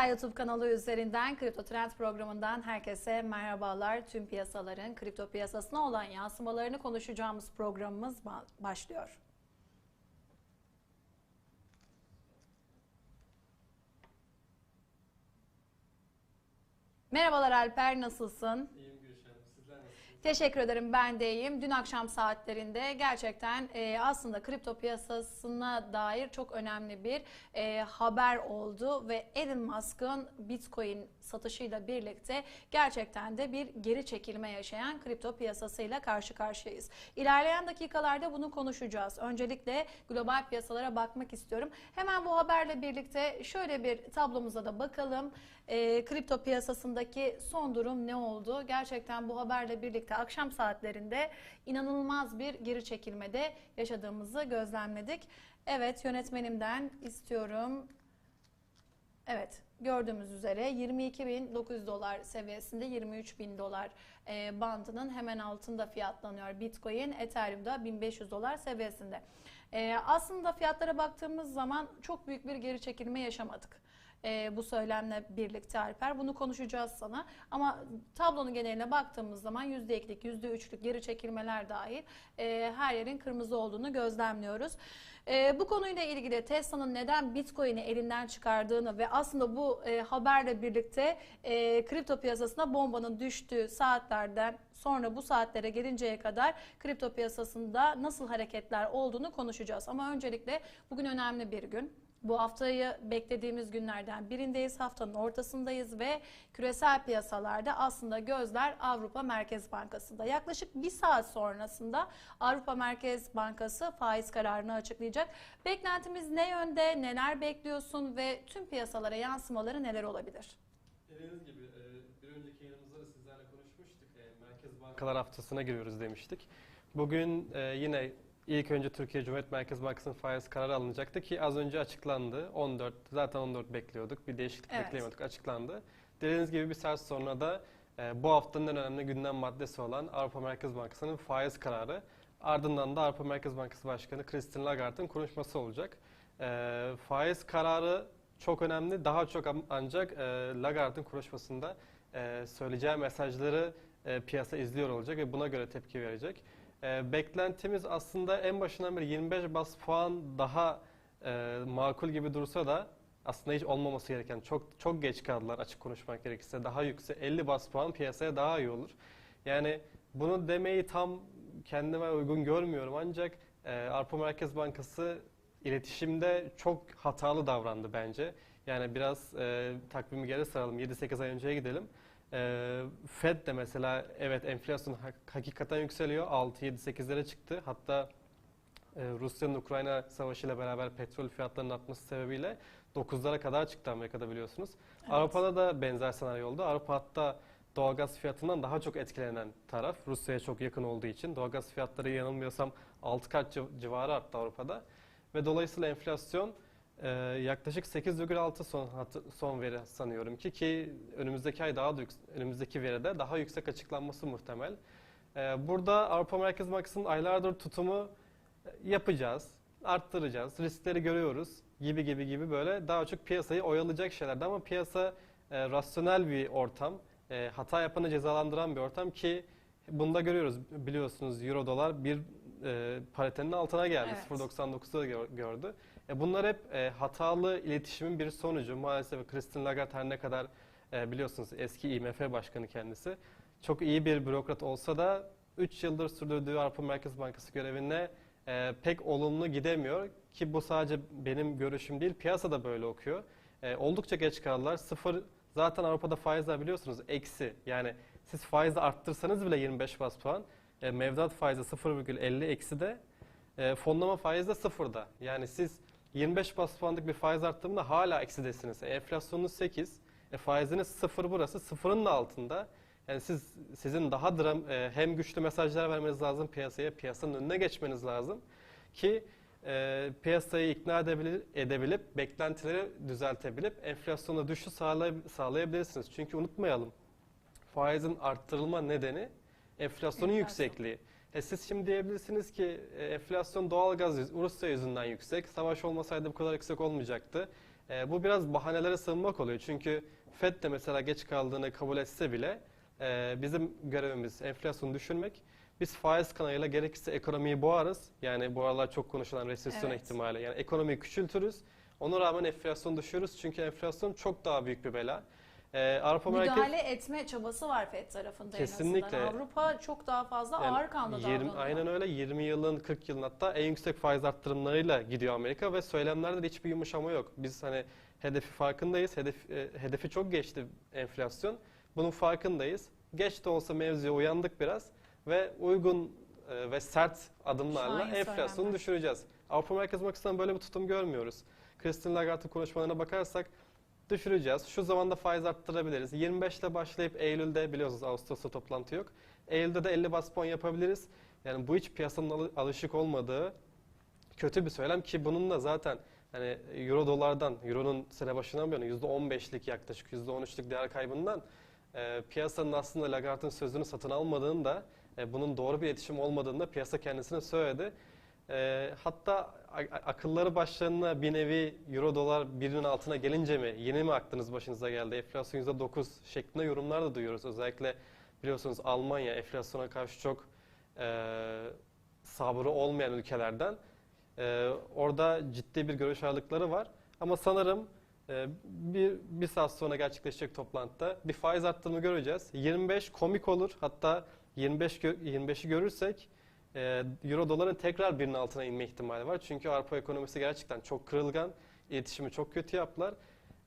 Küresel YouTube kanalı üzerinden Kripto Trend programından herkese merhabalar. Tüm piyasaların kripto piyasasına olan yansımalarını konuşacağımız programımız ba- başlıyor. Merhabalar Alper, nasılsın? Teşekkür ederim ben de iyiyim. Dün akşam saatlerinde gerçekten e, aslında kripto piyasasına dair çok önemli bir e, haber oldu ve Elon Musk'ın Bitcoin satışıyla birlikte gerçekten de bir geri çekilme yaşayan kripto piyasasıyla karşı karşıyayız. İlerleyen dakikalarda bunu konuşacağız. Öncelikle global piyasalara bakmak istiyorum. Hemen bu haberle birlikte şöyle bir tablomuza da bakalım. E, kripto piyasasındaki son durum ne oldu? Gerçekten bu haberle birlikte akşam saatlerinde inanılmaz bir geri çekilmede yaşadığımızı gözlemledik. Evet yönetmenimden istiyorum. Evet gördüğümüz üzere 22.900 dolar seviyesinde 23.000 dolar e, bandının hemen altında fiyatlanıyor Bitcoin, Ethereum'da 1500 dolar seviyesinde. E, aslında fiyatlara baktığımız zaman çok büyük bir geri çekilme yaşamadık e, bu söylemle birlikte Alper. Bunu konuşacağız sana. Ama tablonun geneline baktığımız zaman %2'lik, %3'lük geri çekilmeler dahil e, her yerin kırmızı olduğunu gözlemliyoruz. E, bu konuyla ilgili Tesla'nın neden Bitcoin'i elinden çıkardığını ve aslında bu e, haberle birlikte e, kripto piyasasına bombanın düştüğü saatlerden sonra bu saatlere gelinceye kadar kripto piyasasında nasıl hareketler olduğunu konuşacağız. Ama öncelikle bugün önemli bir gün. Bu haftayı beklediğimiz günlerden birindeyiz. Haftanın ortasındayız ve küresel piyasalarda aslında gözler Avrupa Merkez Bankası'nda. Yaklaşık bir saat sonrasında Avrupa Merkez Bankası faiz kararını açıklayacak. Beklentimiz ne yönde, neler bekliyorsun ve tüm piyasalara yansımaları neler olabilir? Dediğiniz gibi e, bir önceki yayınımızda da sizlerle konuşmuştuk. E, Merkez Bankalar Haftası'na giriyoruz demiştik. Bugün e, yine ilk önce Türkiye Cumhuriyet Merkez Bankası'nın faiz kararı alınacaktı ki az önce açıklandı. 14, zaten 14 bekliyorduk. Bir değişiklik Evet. bekleyemiyorduk. Açıklandı. Dediğiniz gibi bir saat sonra da e, bu haftanın en önemli gündem maddesi olan Avrupa Merkez Bankası'nın faiz kararı. Ardından da Avrupa Merkez Bankası Başkanı Christine Lagarde'ın konuşması olacak. E, faiz kararı çok önemli. Daha çok ancak e, Lagarde'ın konuşmasında e, söyleyeceği mesajları e, piyasa izliyor olacak ve buna göre tepki verecek. E, beklentimiz aslında en başından beri 25 bas puan daha e, makul gibi dursa da aslında hiç olmaması gereken çok çok geç kaldılar açık konuşmak gerekirse daha yüksek 50 bas puan piyasaya daha iyi olur. Yani bunu demeyi tam kendime uygun görmüyorum ancak e, Avrupa Merkez Bankası iletişimde çok hatalı davrandı bence. Yani biraz e, takvimi geri saralım 7-8 ay önceye gidelim. E, Fed de mesela evet enflasyon hak- hakikaten yükseliyor 6-7-8'lere çıktı. Hatta e, Rusya'nın Ukrayna savaşı ile beraber petrol fiyatlarının artması sebebiyle 9'lara kadar çıktı Amerika'da biliyorsunuz. Evet. Avrupa'da da benzer senaryo oldu. Avrupa hatta doğalgaz fiyatından daha çok etkilenen taraf Rusya'ya çok yakın olduğu için. Doğalgaz fiyatları yanılmıyorsam 6 kat civ- civarı arttı Avrupa'da. Ve dolayısıyla enflasyon e, yaklaşık 8,6 son son veri sanıyorum ki ki önümüzdeki ay daha da önümüzdeki veride daha yüksek açıklanması muhtemel. E, burada Avrupa Merkez Bankası'nın aylardır tutumu e, yapacağız, arttıracağız, riskleri görüyoruz gibi gibi gibi böyle daha çok piyasayı oyalayacak şeylerdi ama piyasa e, rasyonel bir ortam, e, hata yapanı cezalandıran bir ortam ki bunda görüyoruz biliyorsunuz euro dolar bir e, paritenin altına geldi Evet. 0.99'da gör- gördü. E, bunlar hep e, hatalı iletişimin bir sonucu. Maalesef Christine Lagarde her ne kadar e, biliyorsunuz eski IMF başkanı kendisi çok iyi bir bürokrat olsa da 3 yıldır sürdürdüğü Avrupa Merkez Bankası görevine e, pek olumlu gidemiyor ki bu sadece benim görüşüm değil piyasa da böyle okuyor. E, oldukça geç kaldılar. Sıfır zaten Avrupa'da faizler biliyorsunuz eksi yani siz faizi arttırsanız bile 25 bas puan e, mevduat faizi 0,50 eksi de e, fonlama faizi de sıfırda. Yani siz 25 bas puanlık bir faiz arttırımında hala eksidesiniz. E, enflasyonunuz 8, e, faiziniz sıfır burası, sıfırın da altında. Yani siz sizin daha dram, e, hem güçlü mesajlar vermeniz lazım piyasaya, piyasanın önüne geçmeniz lazım ki e, piyasayı ikna edebilir, edebilip beklentileri düzeltebilip enflasyona düşüş sağlay- sağlayabilirsiniz. Çünkü unutmayalım faizin arttırılma nedeni enflasyonun Enflasyon. yüksekliği. E siz şimdi diyebilirsiniz ki e, enflasyon doğalgaz yüz- Rusya yüzünden yüksek. Savaş olmasaydı bu kadar yüksek olmayacaktı. E, bu biraz bahanelere sığınmak oluyor. Çünkü FED de mesela geç kaldığını kabul etse bile e, bizim görevimiz enflasyonu düşürmek. Biz faiz kanalıyla gerekirse ekonomiyi boğarız. Yani bu aralar çok konuşulan resesyon Evet. ihtimali. Yani ekonomiyi küçültürüz. Ona rağmen enflasyonu düşürürüz. Çünkü enflasyon çok daha büyük bir bela. E, Avrupa Merkez Müdahale etme çabası var FED tarafında en Kesinlikle. azından. Avrupa çok daha fazla Yani ağır kanlı 20, davranıyor. aynen öyle 20 yılın 40 yılın hatta en yüksek faiz arttırımlarıyla gidiyor Amerika ve söylemlerde de hiçbir yumuşama yok. Biz hani hedefi farkındayız. Hedef, e, hedefi çok geçti enflasyon. Bunun farkındayız. Geç de olsa mevzuya uyandık biraz ve uygun e, ve sert adımlarla Şahin enflasyonu söylemler. düşüreceğiz. Avrupa Merkez Bankası'ndan böyle bir tutum görmüyoruz. Christine Lagarde'ın konuşmalarına bakarsak düşüreceğiz. Şu zamanda faiz arttırabiliriz. 25 ile başlayıp Eylül'de biliyorsunuz Ağustos'ta toplantı yok. Eylül'de de 50 bas puan yapabiliriz. Yani bu hiç piyasanın alı- alışık olmadığı kötü bir söylem ki bunun da zaten hani euro dolardan, euronun sene başından bu yana %15'lik yaklaşık %13'lük değer kaybından e, piyasanın aslında Lagarde'ın sözünü satın almadığını da e, bunun doğru bir iletişim olmadığını da piyasa kendisine söyledi. E, hatta akılları başlarına bir nevi euro dolar birinin altına gelince mi yeni mi aklınız başınıza geldi? Enflasyon %9 şeklinde yorumlar da duyuyoruz. Özellikle biliyorsunuz Almanya enflasyona karşı çok e, sabrı olmayan ülkelerden. E, orada ciddi bir görüş ayrılıkları var. Ama sanırım e, bir, bir saat sonra gerçekleşecek toplantıda bir faiz arttırımı göreceğiz. 25 komik olur. Hatta 25 gö- 25'i görürsek e, euro doların tekrar birinin altına inme ihtimali var. Çünkü Avrupa ekonomisi gerçekten çok kırılgan. İletişimi çok kötü yaptılar.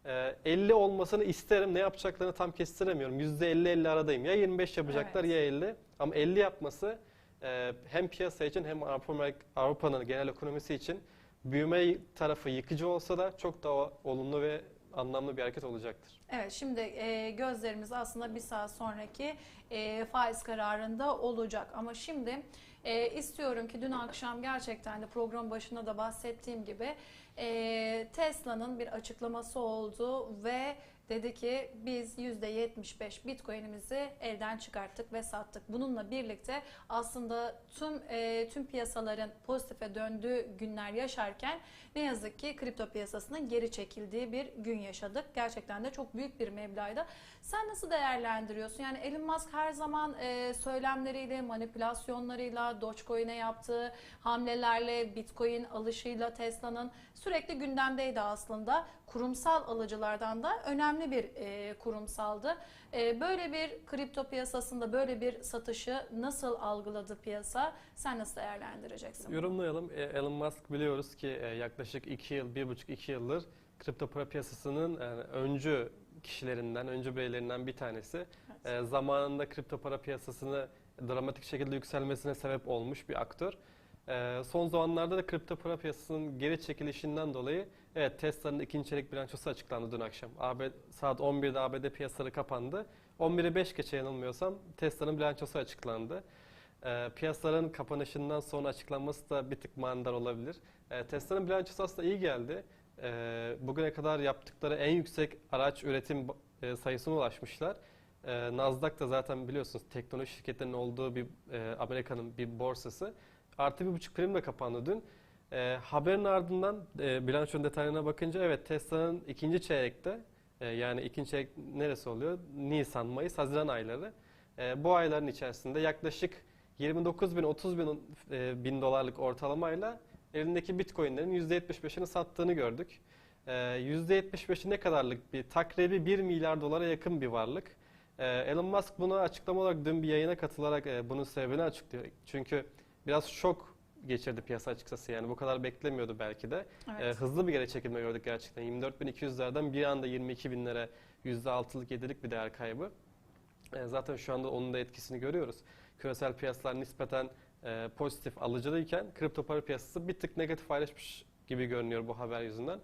E, 50 olmasını isterim. Ne yapacaklarını tam kestiremiyorum. %50-50 aradayım. Ya 25 yapacaklar Evet. ya 50. Ama 50 yapması e, hem piyasa için hem Avrupa Avrupa'nın genel ekonomisi için büyüme tarafı yıkıcı olsa da çok daha olumlu ve anlamlı bir hareket olacaktır. Evet şimdi e, gözlerimiz aslında bir saat sonraki e, faiz kararında olacak. Ama şimdi e, istiyorum ki dün akşam gerçekten de program başında da bahsettiğim gibi e, Tesla'nın bir açıklaması oldu ve dedi ki biz %75 Bitcoin'imizi elden çıkarttık ve sattık. Bununla birlikte aslında tüm e, tüm piyasaların pozitife döndüğü günler yaşarken ne yazık ki kripto piyasasının geri çekildiği bir gün yaşadık. Gerçekten de çok büyük bir meblağda. Sen nasıl değerlendiriyorsun? Yani Elon Musk her zaman e, söylemleriyle, manipülasyonlarıyla, Dogecoin'e yaptığı hamlelerle, Bitcoin alışıyla Tesla'nın sürekli gündemdeydi aslında. Kurumsal alıcılardan da önemli bir e, kurumsaldı. E, böyle bir kripto piyasasında böyle bir satışı nasıl algıladı piyasa? Sen nasıl değerlendireceksin? bunu? Yorumlayalım. E, Elon Musk biliyoruz ki e, yaklaşık 2 yıl, 1,5-2 yıldır kripto para piyasasının yani öncü kişilerinden, öncü bireylerinden bir tanesi. Evet. E, zamanında kripto para piyasasını dramatik şekilde yükselmesine sebep olmuş bir aktör. E, son zamanlarda da kripto para piyasasının geri çekilişinden dolayı evet Tesla'nın ikinci çeyrek bilançosu açıklandı dün akşam. AB, saat 11'de ABD piyasaları kapandı. 11'e 5 geçe yanılmıyorsam Tesla'nın bilançosu açıklandı. E, piyasaların kapanışından sonra açıklanması da bir tık manidar olabilir. E, Tesla'nın bilançosu aslında iyi geldi. E, bugüne kadar yaptıkları en yüksek araç üretim e, sayısına ulaşmışlar. E, Nasdaq da zaten biliyorsunuz teknoloji şirketlerinin olduğu bir e, Amerika'nın bir borsası. Artı bir buçuk primle kapandı dün. E, haberin ardından e, bilançonun detaylarına bakınca evet Tesla'nın ikinci çeyrekte e, yani ikinci çeyrek neresi oluyor? Nisan, Mayıs, Haziran ayları. E, bu ayların içerisinde yaklaşık 29 bin 30 bin, e, bin dolarlık ortalamayla elindeki bitcoinlerin %75'ini sattığını gördük. E, %75'i ne kadarlık bir takribi 1 milyar dolara yakın bir varlık. E, Elon Musk bunu açıklama olarak dün bir yayına katılarak e, bunun sebebini açıklıyor. Çünkü biraz şok geçirdi piyasa açıkçası yani bu kadar beklemiyordu belki de. Evet. E, hızlı bir geri çekilme gördük gerçekten. 24.200'lerden bir anda 22.000'lere %6'lık 7'lik bir değer kaybı. E, zaten şu anda onun da etkisini görüyoruz. Küresel piyasalar nispeten e, pozitif alıcılıyken kripto para piyasası bir tık negatif ayrışmış gibi görünüyor bu haber yüzünden.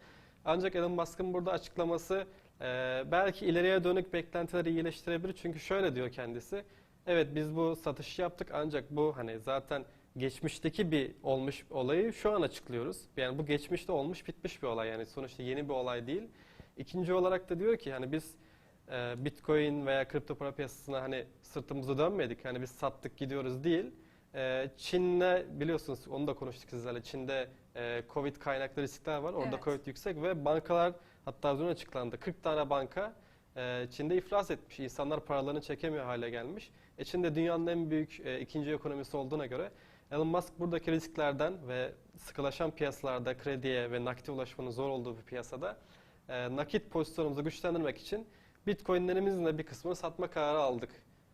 Ancak Elon Musk'ın burada açıklaması e, belki ileriye dönük beklentileri iyileştirebilir. Çünkü şöyle diyor kendisi. Evet biz bu satışı yaptık ancak bu hani zaten geçmişteki bir olmuş olayı şu an açıklıyoruz. Yani bu geçmişte olmuş bitmiş bir olay yani sonuçta yeni bir olay değil. İkinci olarak da diyor ki hani biz e, Bitcoin veya kripto para piyasasına hani sırtımızı dönmedik. Hani biz sattık gidiyoruz değil. E, Çin'le biliyorsunuz onu da konuştuk sizlerle. Çin'de e, Covid kaynaklı riskler var. Orada Evet. Covid yüksek ve bankalar Hatta önce açıklandı. 40 tane banka e, Çin'de iflas etmiş. İnsanlar paralarını çekemiyor hale gelmiş. E, Çin de dünyanın en büyük e, ikinci ekonomisi olduğuna göre Elon Musk buradaki risklerden ve sıkılaşan piyasalarda krediye ve nakite ulaşmanın zor olduğu bir piyasada e, nakit pozisyonumuzu güçlendirmek için Bitcoin'lerimizin de bir kısmını satma kararı aldık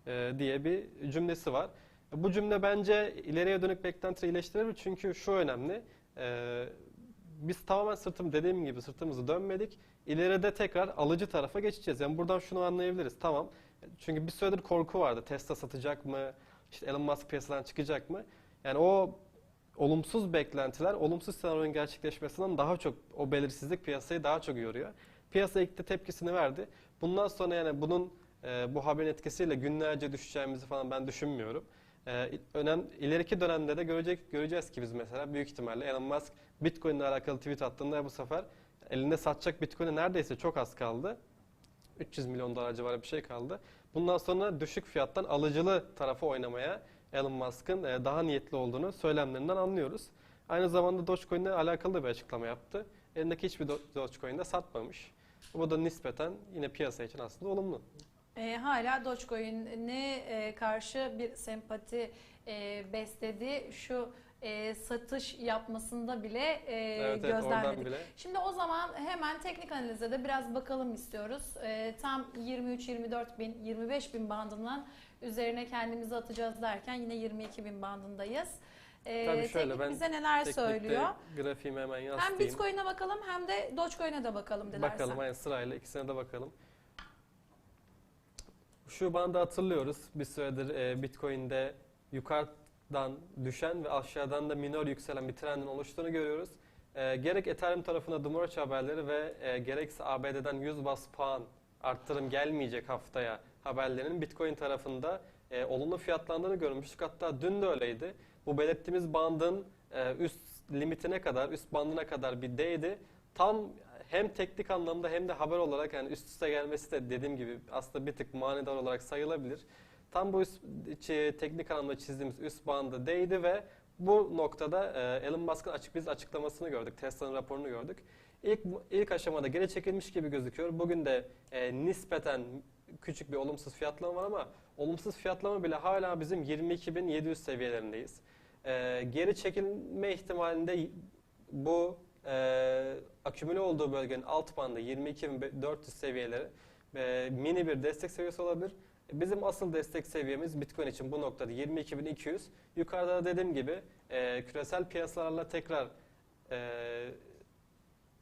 e, diye bir cümlesi var. Bu cümle bence ileriye dönük beklentileri iyileştirir çünkü şu önemli. e, biz tamamen sırtım dediğim gibi sırtımızı dönmedik. İleride tekrar alıcı tarafa geçeceğiz. Yani buradan şunu anlayabiliriz. Tamam. Çünkü bir süredir korku vardı. Tesla satacak mı? İşte Elon Musk piyasadan çıkacak mı? Yani o olumsuz beklentiler olumsuz senaryonun gerçekleşmesinden daha çok o belirsizlik piyasayı daha çok yoruyor. Piyasa ilk de tepkisini verdi. Bundan sonra yani bunun e, bu haberin etkisiyle günlerce düşeceğimizi falan ben düşünmüyorum. E, önem ileriki dönemde de görecek göreceğiz ki biz mesela büyük ihtimalle Elon Musk Bitcoin ile alakalı tweet attığında bu sefer elinde satacak Bitcoin'e neredeyse çok az kaldı. 300 milyon dolar civarı bir şey kaldı. Bundan sonra düşük fiyattan alıcılı tarafa oynamaya Elon Musk'ın e, daha niyetli olduğunu söylemlerinden anlıyoruz. Aynı zamanda Dogecoin ile alakalı da bir açıklama yaptı. Elindeki hiçbir Do- Dogecoin de satmamış. Bu da nispeten yine piyasa için aslında olumlu. E, hala Dogecoin'e e, karşı bir sempati e, besledi. Şu e, satış yapmasında bile e, evet, evet gözlemledik. bile. Şimdi o zaman hemen teknik analize de biraz bakalım istiyoruz. E, tam 23-24 bin, 25 bin bandından üzerine kendimizi atacağız derken yine 22 bin bandındayız. E, Tabii şöyle, teknik ben bize neler söylüyor? grafiğimi hemen yansıtayım. Hem Bitcoin'e bakalım hem de Dogecoin'e de bakalım dilersen. Bakalım aynı sırayla ikisine de bakalım. Şu bandı hatırlıyoruz. Bir süredir e, Bitcoin'de yukarıdan düşen ve aşağıdan da minor yükselen bir trendin oluştuğunu görüyoruz. E, gerek Ethereum tarafında Dumorch haberleri ve e, gerekse ABD'den 100 bas puan arttırım gelmeyecek haftaya haberlerinin Bitcoin tarafında e, olumlu fiyatlandığını görmüştük. Hatta dün de öyleydi. Bu belirttiğimiz bandın e, üst limitine kadar, üst bandına kadar bir değdi. Tam hem teknik anlamda hem de haber olarak yani üst üste gelmesi de dediğim gibi aslında bir tık manidar olarak sayılabilir. Tam bu üst, teknik anlamda çizdiğimiz üst bandı değdi ve bu noktada e, Elon Musk'ın açık biz açıklamasını gördük. Tesla'nın raporunu gördük. İlk ilk aşamada geri çekilmiş gibi gözüküyor. Bugün de e, nispeten küçük bir olumsuz fiyatlama var ama olumsuz fiyatlama bile hala bizim 22.700 seviyelerindeyiz. E, geri çekilme ihtimalinde bu e, akümüle olduğu bölgenin alt bandı 22.400 seviyeleri e, mini bir destek seviyesi olabilir. Bizim asıl destek seviyemiz Bitcoin için bu noktada 22.200. Yukarıda da dediğim gibi e, küresel piyasalarla tekrar e,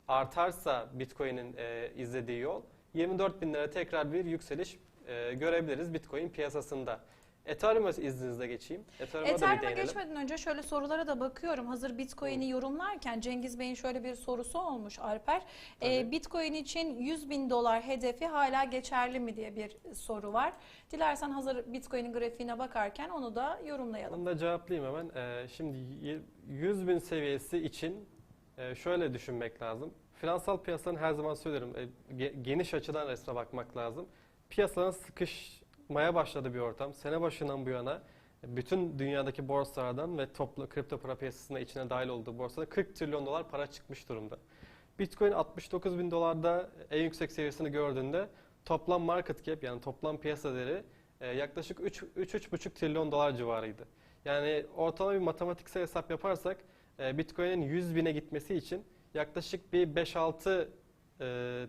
artarsa Bitcoin'in e, izlediği yol 24 binlere tekrar bir yükseliş e, görebiliriz Bitcoin piyasasında. Ethereum'a izninizle geçeyim. Ethereum'a da bir Ethereum'a değinelim. geçmeden önce şöyle sorulara da bakıyorum. Hazır Bitcoin'i yorumlarken Cengiz Bey'in şöyle bir sorusu olmuş Alper. Ee, Tabii. Bitcoin için 100 bin dolar hedefi hala geçerli mi diye bir soru var. Dilersen hazır Bitcoin'in grafiğine bakarken onu da yorumlayalım. Bunu da cevaplayayım hemen. Ee, şimdi y- 100 bin seviyesi için e, şöyle düşünmek lazım. Finansal piyasaların her zaman söylerim e, ge- geniş açıdan resme bakmak lazım. Piyasaların sıkışmaya başladığı bir ortam. Sene başından bu yana e, bütün dünyadaki borsalardan ve toplu kripto para piyasasına içine dahil olduğu borsada 40 trilyon dolar para çıkmış durumda. Bitcoin 69 bin dolarda en yüksek seviyesini gördüğünde toplam market cap yani toplam piyasa değeri e, yaklaşık 3-3,5 trilyon dolar civarıydı. Yani ortalama bir matematiksel hesap yaparsak e, Bitcoin'in 100 bine gitmesi için yaklaşık bir 5-6 e,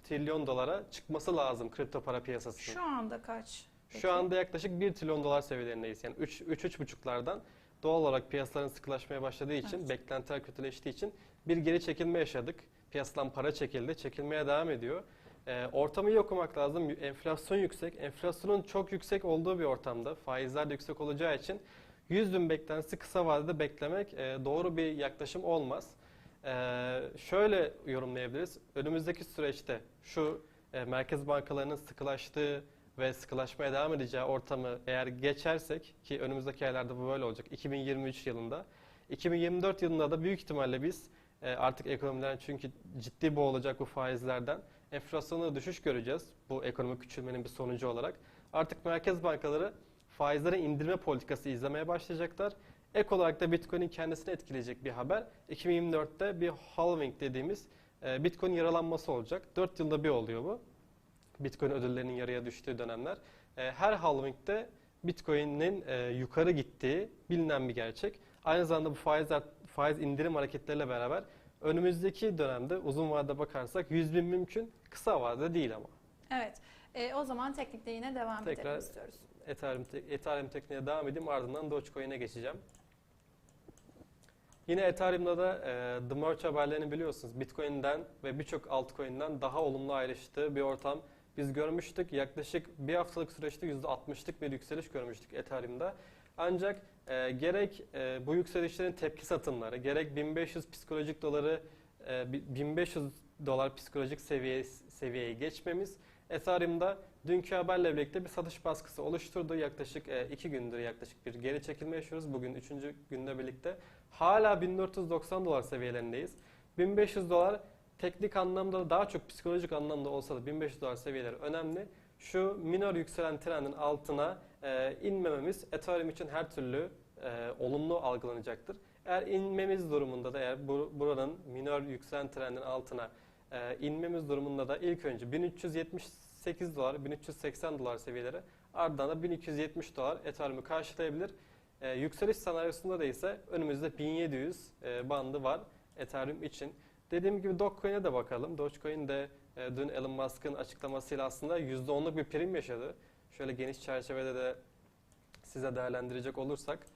trilyon dolara çıkması lazım kripto para piyasasının. Şu anda kaç? peki? Şu anda yaklaşık 1 trilyon dolar seviyelerindeyiz. Yani 3-3,5'lardan doğal olarak piyasaların sıkılaşmaya başladığı için, Evet. beklentiler kötüleştiği için bir geri çekilme yaşadık. Piyasadan para çekildi, çekilmeye devam ediyor. Ee, ortamı iyi okumak lazım. Enflasyon yüksek. Enflasyonun çok yüksek olduğu bir ortamda, faizler de yüksek olacağı için 100 bin beklentisi kısa vadede beklemek e, doğru bir yaklaşım olmaz. Ee, şöyle yorumlayabiliriz. Önümüzdeki süreçte şu e, merkez bankalarının sıkılaştığı ve sıkılaşmaya devam edeceği ortamı eğer geçersek ki önümüzdeki aylarda bu böyle olacak 2023 yılında 2024 yılında da büyük ihtimalle biz e, artık ekonomiden çünkü ciddi boğulacak bu faizlerden enflasyonda düşüş göreceğiz bu ekonomik küçülmenin bir sonucu olarak. Artık merkez bankaları faizleri indirme politikası izlemeye başlayacaklar. Ek olarak da Bitcoin'in kendisini etkileyecek bir haber. 2024'te bir halving dediğimiz e, Bitcoin yaralanması olacak. 4 yılda bir oluyor bu. Bitcoin ödüllerinin yarıya düştüğü dönemler. E, her halvingde Bitcoin'in e, yukarı gittiği bilinen bir gerçek. Aynı zamanda bu faiz, faiz indirim hareketleriyle beraber önümüzdeki dönemde uzun vadede bakarsak 100 bin mümkün. Kısa vadede değil ama. Evet. E, o zaman teknikte yine devam Tekrar edelim istiyoruz. Ethereum, te- Ethereum tekniğe devam edeyim ardından Dogecoin'e geçeceğim. Yine Ethereum'da da e, The Merge haberlerini biliyorsunuz. Bitcoin'den ve birçok altcoin'den daha olumlu ayrıştığı bir ortam biz görmüştük. Yaklaşık bir haftalık süreçte %60'lık bir yükseliş görmüştük Ethereum'da. Ancak e, gerek e, bu yükselişlerin tepki satımları, gerek 1500 psikolojik doları, e, bi- 1500 dolar psikolojik seviye seviyeye geçmemiz Ethereum'da dünkü haberle birlikte bir satış baskısı oluşturdu. Yaklaşık 2 gündür yaklaşık bir geri çekilme yaşıyoruz. Bugün 3. günde birlikte. Hala 1490 dolar seviyelerindeyiz. 1500 dolar teknik anlamda daha çok psikolojik anlamda olsa da 1500 dolar seviyeleri önemli. Şu minor yükselen trendin altına e, inmememiz Ethereum için her türlü e, olumlu algılanacaktır. Eğer inmemiz durumunda da eğer bu, buranın minor yükselen trendin altına e, inmemiz durumunda da ilk önce 1378 dolar, 1380 dolar seviyeleri ardından da 1270 dolar Ethereum'u karşılayabilir. E, yükseliş senaryosunda da ise önümüzde 1700 e, bandı var Ethereum için. Dediğim gibi Dogecoin'e de bakalım. Dogecoin de e, dün Elon Musk'ın açıklamasıyla aslında %10'luk bir prim yaşadı. Şöyle geniş çerçevede de size değerlendirecek olursak.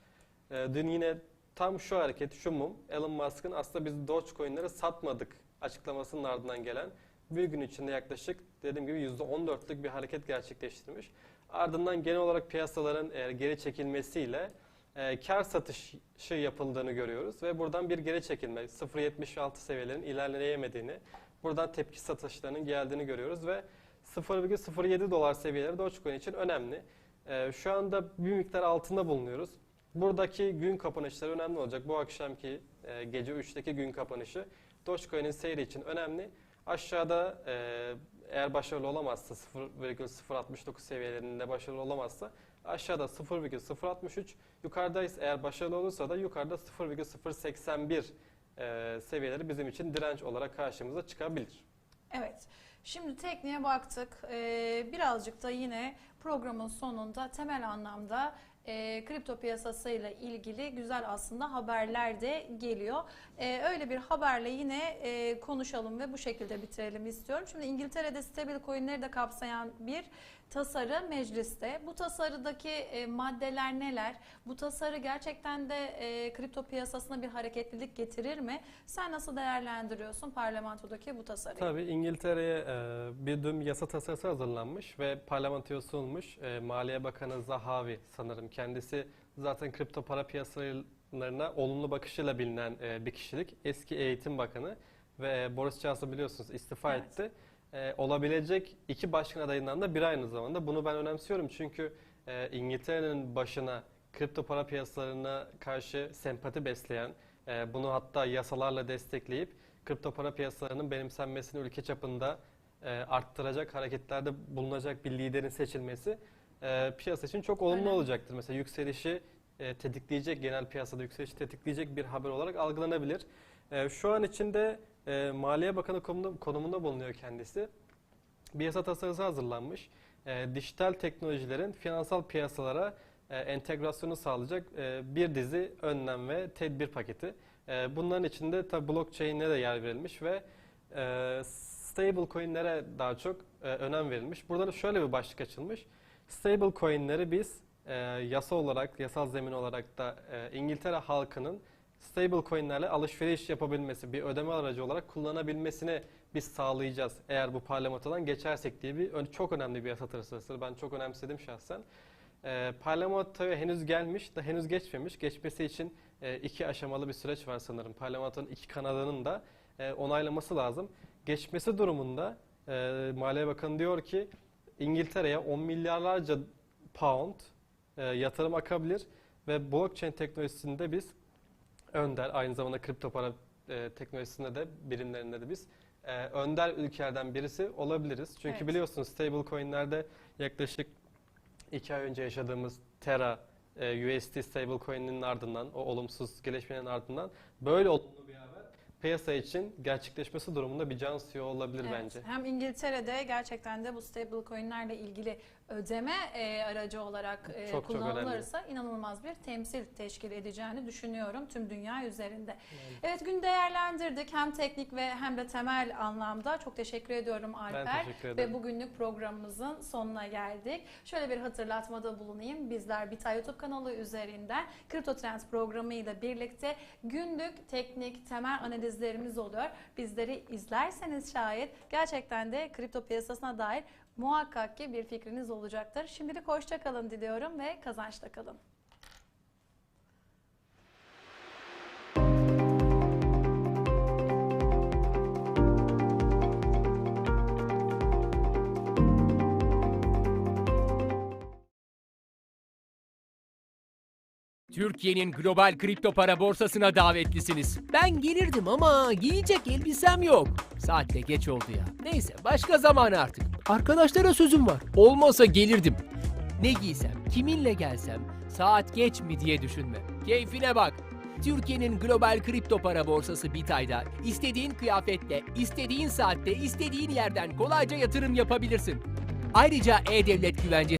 E, dün yine tam şu hareket, şu mum Elon Musk'ın aslında biz Dogecoin'leri satmadık açıklamasının ardından gelen bir gün içinde yaklaşık dediğim gibi %14'lük bir hareket gerçekleştirmiş. Ardından genel olarak piyasaların geri çekilmesiyle e, kar satışı yapıldığını görüyoruz ve buradan bir geri çekilme 0.76 seviyelerin ilerleyemediğini, buradan tepki satışlarının geldiğini görüyoruz ve 0.07 dolar seviyeleri Dogecoin için önemli. E, şu anda bir miktar altında bulunuyoruz. Buradaki gün kapanışları önemli olacak. Bu akşamki e, gece 3'teki gün kapanışı Dogecoin'in seyri için önemli. Aşağıda e, eğer başarılı olamazsa 0,069 seviyelerinde başarılı olamazsa aşağıda 0,063 yukarıda ise eğer başarılı olursa da yukarıda 0,081 e, seviyeleri bizim için direnç olarak karşımıza çıkabilir. Evet. Şimdi tekniğe baktık. Ee, birazcık da yine programın sonunda temel anlamda e, kripto piyasasıyla ilgili güzel aslında haberler de geliyor. Ee, öyle bir haberle yine e, konuşalım ve bu şekilde bitirelim istiyorum. Şimdi İngiltere'de stabil coinleri de kapsayan bir tasarı mecliste. Bu tasarıdaki e, maddeler neler? Bu tasarı gerçekten de e, kripto piyasasına bir hareketlilik getirir mi? Sen nasıl değerlendiriyorsun parlamentodaki bu tasarıyı? Tabii İngiltere'ye e, bir dün yasa tasarısı hazırlanmış ve parlamentoya sunulmuş. E, Maliye Bakanı Zahavi sanırım kendisi zaten kripto para piyasalarına olumlu bakışıyla bilinen e, bir kişilik. Eski Eğitim Bakanı ve Boris Johnson biliyorsunuz istifa Evet. etti. E, olabilecek iki başkan adayından da biri aynı zamanda. Bunu ben önemsiyorum çünkü e, İngiltere'nin başına kripto para piyasalarına karşı sempati besleyen, e, bunu hatta yasalarla destekleyip kripto para piyasalarının benimsenmesini ülke çapında e, arttıracak hareketlerde bulunacak bir liderin seçilmesi e, piyasa için çok olumlu Önemli. olacaktır. Mesela yükselişi e, tetikleyecek, genel piyasada yükselişi tetikleyecek bir haber olarak algılanabilir. E, şu an içinde e, Maliye Bakanı konumunda, bulunuyor kendisi. Bir yasa tasarısı hazırlanmış. E, dijital teknolojilerin finansal piyasalara e, entegrasyonu sağlayacak e, bir dizi önlem ve tedbir paketi. E, bunların içinde tabi blockchain'e de yer verilmiş ve e, stable coin'lere daha çok e, önem verilmiş. Burada da şöyle bir başlık açılmış. Stable coin'leri biz e, yasa olarak, yasal zemin olarak da e, İngiltere halkının stable coin'lerle alışveriş yapabilmesi, bir ödeme aracı olarak kullanabilmesini biz sağlayacağız eğer bu parlamentodan geçersek diye bir çok önemli bir yasa tasarısı. Ben çok önemsedim şahsen. E, parlamentoya henüz gelmiş da henüz geçmemiş. Geçmesi için e, iki aşamalı bir süreç var sanırım. Parlamentonun iki kanadının da e, onaylaması lazım. Geçmesi durumunda e, Maliye Bakanı diyor ki İngiltere'ye 10 milyarlarca pound e, yatırım akabilir ve blockchain teknolojisinde biz önder aynı zamanda kripto para e, teknolojisinde de birimlerinde de biz e, önder ülkelerden birisi olabiliriz. Çünkü Evet. biliyorsunuz stable coinlerde yaklaşık 2 ay önce yaşadığımız Terra e, USD stable coin'inin ardından o olumsuz gelişmenin ardından böyle haber piyasa için gerçekleşmesi durumunda bir can suyu olabilir Evet, bence. Hem İngiltere'de gerçekten de bu stable coinlerle ilgili ödeme e, aracı olarak e, Çok, çok kullanılırsa inanılmaz bir temsil teşkil edeceğini düşünüyorum tüm dünya üzerinde. Evet gün değerlendirdik hem teknik ve hem de temel anlamda. Çok teşekkür ediyorum Alper. Ben teşekkür ederim. Ve bugünlük programımızın sonuna geldik. Şöyle bir hatırlatmada bulunayım. Bizler Bitay YouTube kanalı üzerinden Kripto Trends programı ile birlikte günlük teknik temel analizlerimiz oluyor. Bizleri izlerseniz şayet gerçekten de kripto piyasasına dair muhakkak ki bir fikriniz olacaktır. Şimdilik hoşça kalın diliyorum ve kazançta kalın. Türkiye'nin global kripto para borsasına davetlisiniz. Ben gelirdim ama giyecek elbisem yok. Saatte geç oldu ya. Neyse başka zaman artık. Arkadaşlara sözüm var. Olmasa gelirdim. Ne giysem, kiminle gelsem, saat geç mi diye düşünme. Keyfine bak. Türkiye'nin global kripto para borsası Bitay'da istediğin kıyafetle, istediğin saatte, istediğin yerden kolayca yatırım yapabilirsin. Ayrıca e-devlet güvence